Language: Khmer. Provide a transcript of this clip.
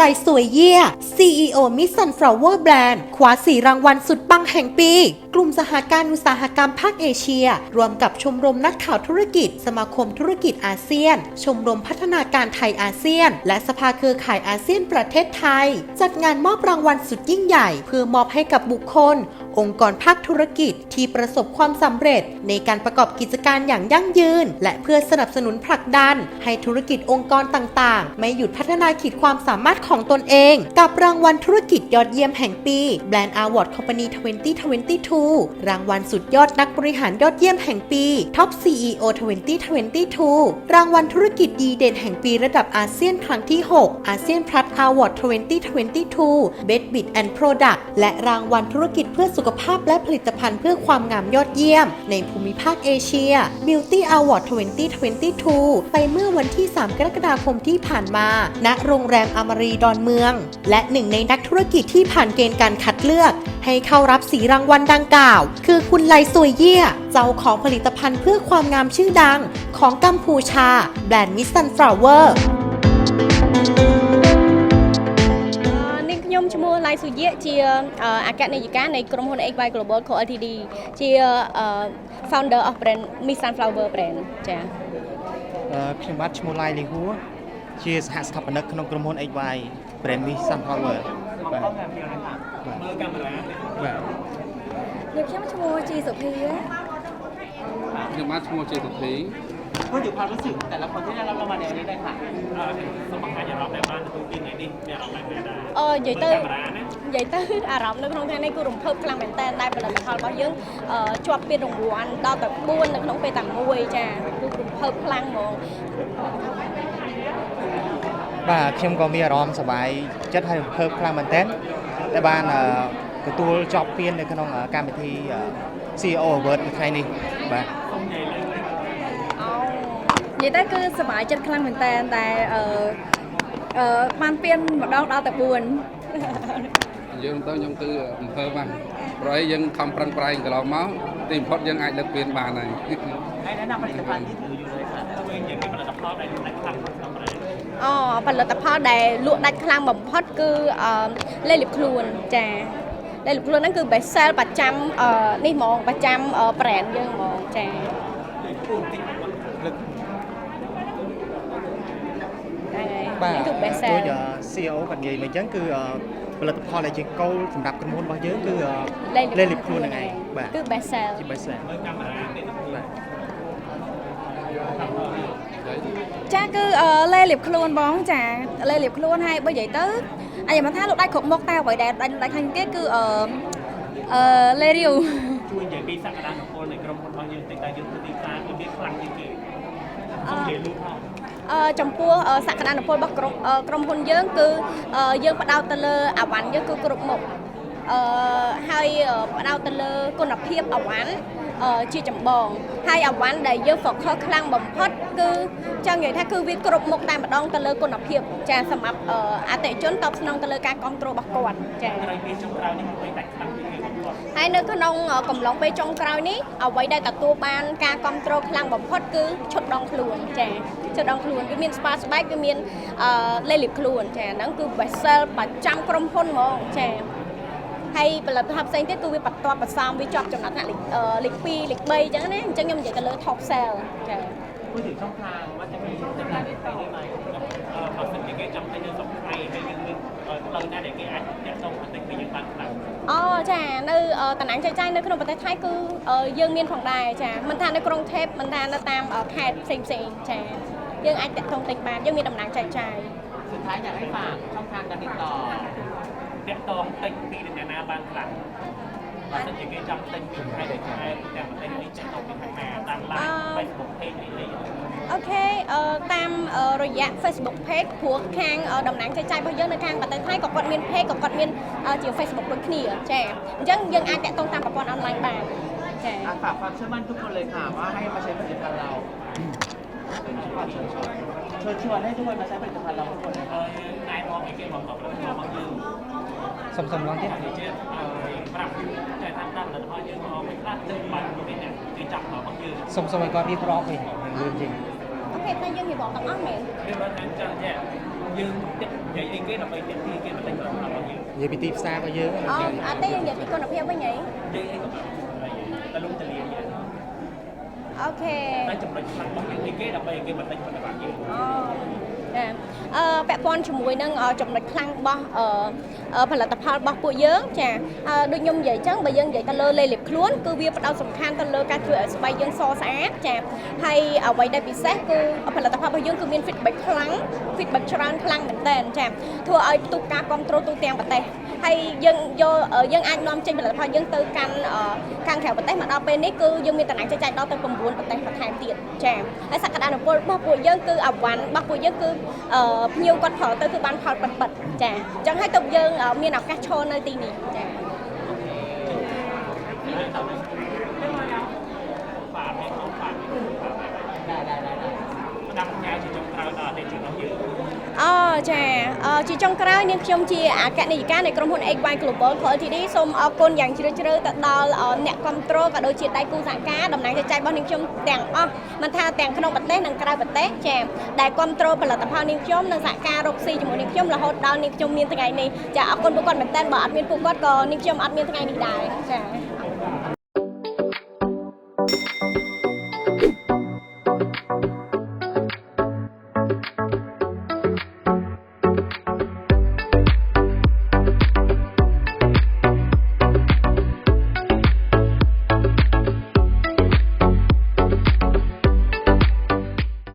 ไลสวยเยี่ย CEO Miss Sunflower Brand คว้าสี่รางวัลสุดปังแห่งปี กลุ่มสหการอุตสาหกรรมภาคเอเชีย รวมกับชมรมนักข่าวธุรกิจ สมาคมธุรกิจอาเซียน ชมรมพัฒนาการไทยอาเซียน และสภาเครือข่ายอาเซียนประเทศไทย จัดงานมอบรางวัลสุดยิ่งใหญ่ เพื่อมอบให้กับบุคคลองค์กรภาคธุรกิจที่ประสบความสำเร็จ ในการประกอบกิจการอย่างยั่งยืน และเพื่อสนับสนุนผลักดัน ให้ธุรกิจองค์กรต่างๆ ไม่หยุดพัฒนาขีดความสามารถของตนเอง กับรางวัลธุรกิจยอดเยี่ยมแห่งปี Brand Award Company 2022 รางวัลสุดยอดนักบริหารยอดเยี่ยมแห่งปี Top CEO 2022 รางวัลธุรกิจดีเด่นแห่งปีระดับอาเซียนครั้งที่ 6 อาเซียน Plus Award 2022 Best Bid and Product และรางวัลธุรกิจเพื่อสุขภาพและผลิตภัณฑ์เพื่อความงามยอดเยี่ยม ในภูมิภาคเอเชีย Beauty Award 2022 ไปเมื่อวันที่ 3 กรกฎาคมที่ผ่านมา ณ โรงแรมอมรีดอนเมือง และหนึ่งในนักธุรกิจที่ผ่านเกณฑ์การคัดเลือกให้เข้ารับสีรางวัลดังกล่าว คือคุณไลซวยเยี่ย เจ้าของผลิตภัณฑ์เพื่อความงามชื่อดัง ของกัมพูชา แบรนด์มิสซันฟลาวเวอร์ ឡៃសុយៈជាអអគ្គនាយិកានៃក្រុមហ៊ុន XY Global Co Ltd ជាអ founder of brand Miss Sunflower brand ចា៎អឺខ្ញុំបាទឈ្មោះឡៃលីហួរជាសហស្ថាបនិកក្នុងក្រុមហ៊ុន XY Brand Miss Sunflower បាទមើលកាមេរ៉ាបាទនាងខ្ញុំឈ្មោះជីសុភាខ្ញុំបាទឈ្មោះចេសុធី พูดถึงความรู้สึกแต่ละคนที่ได้รับรางวัลในวันนี้ได้ค่ะ สมัครการรับในบ้านទទួលទីថ្ងៃនេះមានអារម្មណ៍យ៉ាងណាដែរ អឺនិយាយទៅ កាមេរ៉ាណា និយាយទៅអារម្មណ៍នៅក្នុងថ្ងៃនេះគឺរំភើបខ្លាំងមែនតើតែផលិតផលរបស់យើងអឺជាប់ពានរង្វាន់ដល់តែ4នៅក្នុងពេលតែមួយចា៎គឺរំភើបខ្លាំងហ្មង បាទខ្ញុំក៏មានអារម្មណ៍សប្បាយចិត្តហើយរំភើបខ្លាំងមែនទែនដែលបានអឺទទួលជាប់ពាននៅក្នុងអឺកម្មវិធីអឺ CEO Award នៅថ្ងៃនេះបាទ និយាយទៅគឺសប្បាយចិត្តខ្លាំងមែនតើតែអឺអឺបានពៀនម្ដងដល់ទៅ4យើងទៅខ្ញុំគឺអំភើបានព្រោះឯងយើងខំប្រឹងប្រែងកន្លងមកទីបំផុតយើងអាចលើកពៀនបានហើយហើយណាផលិតផលនេះគឺយូរហើយថាទៅវិញយើងមានផលិតផលដែលដាច់ខ្លាំងក្នុងប្រទេសអូផលិតផលដែលលក់ដាច់ខ្លាំងបំផុតគឺលេលៀបខ្លួនចាលេលៀបខ្លួនហ្នឹងគឺ best sell ប្រចាំនេះហ្មងប្រចាំ brand យើងហ្មងចាពូតិច នេះគឺ best ដូច sell អឺ CEO គាត់និយាយមកអញ្ចឹងគឺអឺផលិតផលដែលជាគោលសម្រាប់ក្រុមហ៊ុនរបស់យើងគឺអឺលេខលេខលៀបខ្លួនហ្នឹងឯងបាទគឺ best sell ជា best seller កាមេរ៉ានេះបាទចាគឺអឺលេលៀបខ្លួនបងចាលេលៀបខ្លួនហើយបើនិយាយទៅអញមិនថាលោកដាច់គ្រប់មុខតែអ្វីដែលដាច់ដាច់ខាងទៀតគឺអឺអឺលេរីវជួយនិយាយពីសក្តានុពលនៃក្រុមហ៊ុនរបស់យើងតិចតែយើងធ្វើទីផ្សារគឺវាខ្លាំងជាងគេសូមនិយាយលូកផងអឺ ចំពោះអឺសក្តានុពលរបស់ក្រុមអឺក្រុមហ៊ុនយើងគឺអឺយើងផ្ដោតទៅលើអាវ៉ាន់យើងគឺគ្រប់មុខអឺហើយអឺផ្ដោតទៅលើគុណភាពអាវ៉ាន់អឺជាចម្បងហើយអាវ៉ាន់ដែលយើង focus ខ្លាំងបំផុតគឺចង់និយាយថាគឺវាគ្រប់មុខតែម្ដងទៅលើគុណភាពចាសម្រាប់អឺអតិថិជនតបស្នងទៅលើការគ្រប់គ្រងរបស់គាត់ចាក្រោយពីចុងក្រោយនេះគឺដាច់ខ្លាំងជាងគេបំផុតហើយនៅក្នុងអឺកំឡុងពេលចុងក្រោយនេះអ្វីដែលទទួលបានការគ្រប់គ្រងខ្លាំងបំផុតគឺឈុតដងខ្លួនចាឈុតដងខ្លួនវាមាន spa ស្បែកវាមានអឺលេខលៀបខ្លួនចាហ្នឹងគឺ best sell ប្រចាំក្រុមហ៊ុនហ្មងចាហើយផលិតផលផ្សេងទៀតគឺវាបន្ទាប់បន្សំវាជាប់ចំណាត់ថ្នាក់លេខអឺលេខ2លេខ3អញ្ចឹងណាអញ្ចឹងខ្ញុំនិយាយទៅលើ top sell ចា พูดถึงช่องทางว่าจะมีจำหน่ายในไทยได้ไหม អឺបើសិនជាគេចង់តែយើងសុខថ្ងៃហើយយើងមានផ្លូវណាដែលគេអាចតាក់ទងបន្តិចពីយើងបានខ្លាំង អូចានៅអឺតំណែងចែកចាយនៅក្នុងប្រទេសថៃគឺអឺយើងមានផងដែរចាមិនថានៅក្រុងថេបមិនថានៅតាមអឺខេត្តផ្សេងផ្សេងៗចាយើងអាចតាក់ទងទិញបានយើងមានតំណែងចែកចាយ สุดท้ายอยากให้ฝากช่องทางการติดต่อ តាក់ទងតិចពីអ្នកណាបានខ្លាំងបើសិនជាគេចង់ទិញពីខែទៅខែទាំងប្រទេសនេះតា រយៈ Facebook page ព្រោះខាងអឺតំណែងចែកចាយរបស់យើងនៅខាងប្រទេសថៃក៏គាត់មាន page ក៏គាត់មានអឺជា Facebook ដូចគ្នាចាអញ្ចឹងយើងអាចតាក់ទងតាមប្រព័ន្ធអនឡាញបានចា อ่ะฝากความเชื่อมั่นทุกคนเลยค่ะว่าให้มาใช้ผลิตภัณฑ์เราเชิญชวนเชิญชวนให้ทุกคนมาใช้ผลิตภัณฑ์เราทุกคนเลย អឺណែនាំឲ្យគេមកប្រកបរបស់យើង សុំសុំឡងទៀត ដូចជាអឺប្រាប់តែតាមតាមផលិតផលយើងមកមិនខ្លះទៅបានមានអ្នកគេចាប់របស់យើង សុំសុំឲ្យគាត់រៀបរាប់វិញលឿនជាង អូខេទេតែយើងនិយាយបងទាំងអស់មែនគឺបើថាចាស់ចាយើងទឹកនិយាយអីគេដើម្បីទឹកទីគេបន្តិចបន្តរបស់យើងនិយាយពីទីផ្សាររបស់យើងអឺអត់ទេយើងនិយាយពីគុណភាពវិញហីនិយាយអីក៏បានតែលុំតលៀនយើងអូខេតែចំណុចខ្លាំងរបស់យើងអីគេដើម្បីឲ្យគេបន្តិចបន្តរបស់យើងអូចាអឺពាក់ព័ន្ធជាមួយនឹងអឺចំណុចខ្លាំងរបស់អឺអឺផលិតផលរបស់ពួកយើងចាអឺដូចខ្ញុំនិយាយអញ្ចឹងបើយើងនិយាយទៅលើលេលាបខ្លួនគឺវាផ្ដោតសំខាន់ទៅលើការជួយឲ្យស្បែកយើងសស្អាតចាហើយអ្វីដែលពិសេសគឺផលិតផលរបស់យើងគឺមាន feedback ខ្លាំង feedback ច្រើនខ្លាំងមែនតើចាធ្វើឲ្យផ្ទុកការគ្រប់គ្រងទូទាំងប្រទេសហើយយើងយកអឺយើងអាចនាំចេញផលិតផលយើងទៅកាន់អឺខាងក្រៅប្រទេសមកដល់ពេលនេះគឺយើងមានតំណែងចែកចាយដល់ទៅ9ប្រទេសបន្ថែមទៀតចាហើយសក្តានុពលរបស់ពួកយើងគឺអវ៉ាន់របស់ពួកយើងគឺអឺភ្ញៀវគាត់ប្រើទៅគឺបានផលពិតពិតៗចាអញ្ចឹងហើយទៅយើងមានឱកាសឈរនៅទីនេះចា ฝากให้เขาฝากได้ได้ได้ได้ดังแค่จุดจงกลางตลาดในจุดของយើង អូចាអឺជាចុងក្រោយនាងខ្ញុំជាអគ្គនាយិកានៃក្រុមហ៊ុន XY Global Co Ltd សូមអរគុណយ៉ាងជ្រាលជ្រៅទៅដល់អឺអ្នកគ្រប់គ្រងក៏ដូចជាដៃគូសហការតំណែងចែកចាយរបស់នាងខ្ញុំទាំងអស់មិនថាទាំងក្នុងប្រទេសនិងក្រៅប្រទេសចាដែលគ្រប់គ្រងផលិតផលនាងខ្ញុំនិងសហការរកស៊ីជាមួយនាងខ្ញុំរហូតដល់នាងខ្ញុំមានថ្ងៃនេះចាអរគុណពួកគាត់មែនតើបើអត់មានពួកគាត់ក៏នាងខ្ញុំអត់មានថ្ងៃនេះដែរចា